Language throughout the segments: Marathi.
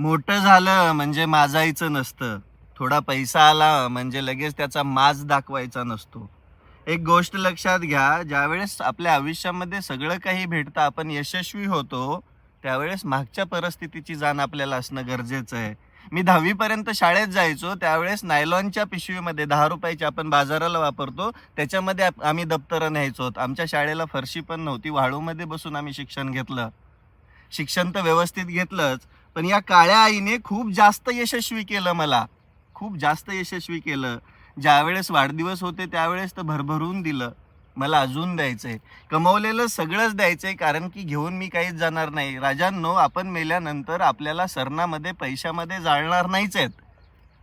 मोठं झालं म्हणजे माजायचं नसतं. थोडा पैसा आला म्हणजे लगेच त्याचा माज दाखवायचा नसतो. एक गोष्ट लक्षात घ्या ज्यावेळेस आपल्या आयुष्यामध्ये सगळं काही भेटतं आपण यशस्वी होतो त्यावेळेस मागच्या परिस्थितीची जाण आपल्याला असणं गरजेचं आहे. मी दहावीपर्यंत शाळेत जायचो त्यावेळेस नायलॉनच्या पिशवीमध्ये दहा रुपयाची आपण बाजाराला वापरतो त्याच्यामध्ये आम्ही दप्तरं न्यायचो. आमच्या शाळेला फरशी पण नव्हती वाळूमध्ये बसून आम्ही शिक्षण घेतलं. शिक्षण तर व्यवस्थित घेतलंच पण या काळ्या आईने खूप जास्त यशस्वी केलं मला. खूप जास्त यशस्वी केलं. ज्यावेळेस वाढदिवस होते त्यावेळेस तर भरभरून दिलं. मला अजून द्यायचंय. कमवलेलं सगळंच द्यायचंय कारण की घेऊन मी काहीच जाणार नाही. राजांनो आपण मेल्यानंतर आपल्याला सरणामध्ये पैशामध्ये जाळणार नाहीच आहेत.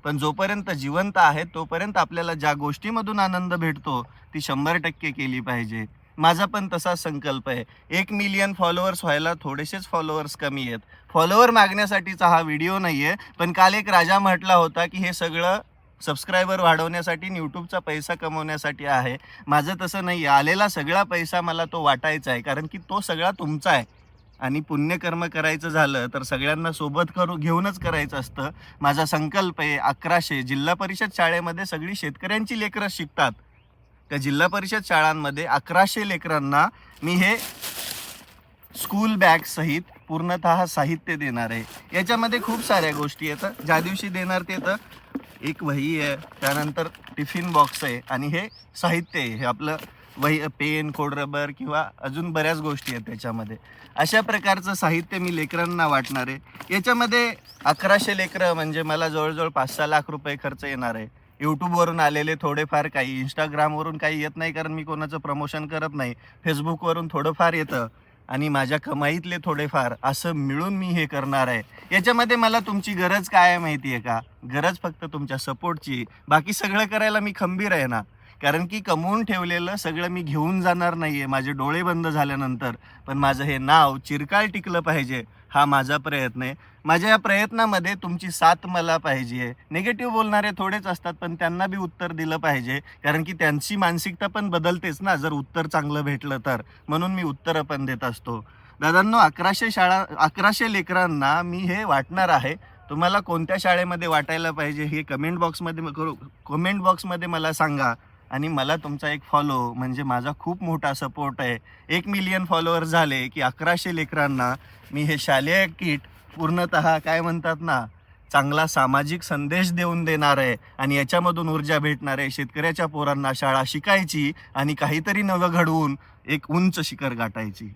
पण जोपर्यंत जिवंत आहेत तोपर्यंत आपल्याला ज्या गोष्टीमधून आनंद भेटतो ती शंभर टक्के केली पाहिजे. माझा पण तसा संकल्प आहे. एक मिलियन फॉलोअर्स व्हायला थोडेसेच फॉलोअर्स कमी आहेत. फॉलोअर मागण्यासाठीचा हा व्हिडिओ नाही आहे पण काल एक राजा म्हटला होता की हे सगळं सबस्क्रायबर वाढवण्यासाठी यूट्यूबचा पैसा कमवण्यासाठी आहे. माझं तसं नाही आहे आलेला सगळा पैसा मला तो वाटायचा आहे कारण की तो सगळा तुमचा आहे. आणि पुण्यकर्म करायचं झालं तर सगळ्यांना सोबत करू घेऊनच करायचं असतं. माझा संकल्प आहे अकराशे जिल्हा परिषद शाळेमध्ये सगळी शेतकऱ्यांची लेकरं शिकतात. त्या जिल्हा परिषद शाळांमध्ये अकराशे लेकरांना मी हे स्कूल बॅग सहित पूर्णतः साहित्य देणार आहे. याच्यामध्ये खूप साऱ्या गोष्टी येतात ज्या दिवशी देणार ते तर एक वही आहे त्यानंतर टिफिन बॉक्स आहे आणि हे साहित्य आहे. हे आपलं वही पेन कोड रबर किंवा अजून बऱ्याच गोष्टी आहेत त्याच्यामध्ये. अशा प्रकारचं साहित्य मी लेकरांना वाटणार आहे. याच्यामध्ये अकराशे लेकरं म्हणजे मला जवळजवळ पाच सहा लाख रुपये खर्च येणार आहे. यूट्यूबवरून आलेले थोडेफार काही इंस्टाग्रामवरून काही येत नाही कारण मी कोणाचं प्रमोशन करत नाही. फेसबुकवरून थोडंफार येतं आणि माझ्या कमाईतले थोडेफार असं मिळून मी हे करणार आहे. याच्यामध्ये मला तुमची गरज काय आहे माहिती आहे का? गरज फक्त तुमच्या सपोर्टची बाकी सगळं करायला मी खंबीर आहे ना. कारण की कमवून ठेवलेलं सगळं मी घेऊन जाणार नाही आहे माझे डोळे बंद झाल्यानंतर. पण माझं हे नाव चिरकाळ टिकलं पाहिजे हा माझा प्रयत्न आहे. माझ्या या प्रयत्नामध्ये तुमची साथ मला पाहिजे निगेटिव्ह बोलणारे थोडेच असतात पण त्यांना बी उत्तर दिलं पाहिजे. कारण की त्यांची मानसिकता पण बदलतेच ना जर उत्तर चांगलं भेटलं तर. म्हणून मी उत्तरं पण देत असतो. दादांनो अकराशे शाळा अकराशे लेकरांना मी हे वाटणार आहे. तुम्हाला कोणत्या शाळेमध्ये वाटायला पाहिजे हे कमेंट बॉक्समध्ये कमेंट बॉक्समध्ये मला सांगा. आणि मला तुमचा एक फॉलो म्हणजे माझा खूप मोठा सपोर्ट आहे. एक मिलियन फॉलोअर झाले की अकराशे लेकरांना मी हे शालेय किट पूर्णतः काय म्हणतात ना चांगला सामाजिक संदेश देऊन देणार आहे आणि याच्यामधून ऊर्जा भेटणार आहे. शेतकऱ्याच्या पोरांना शाळा शिकायची आणि काहीतरी नवं घडवून एक उंच शिखर गाठायची.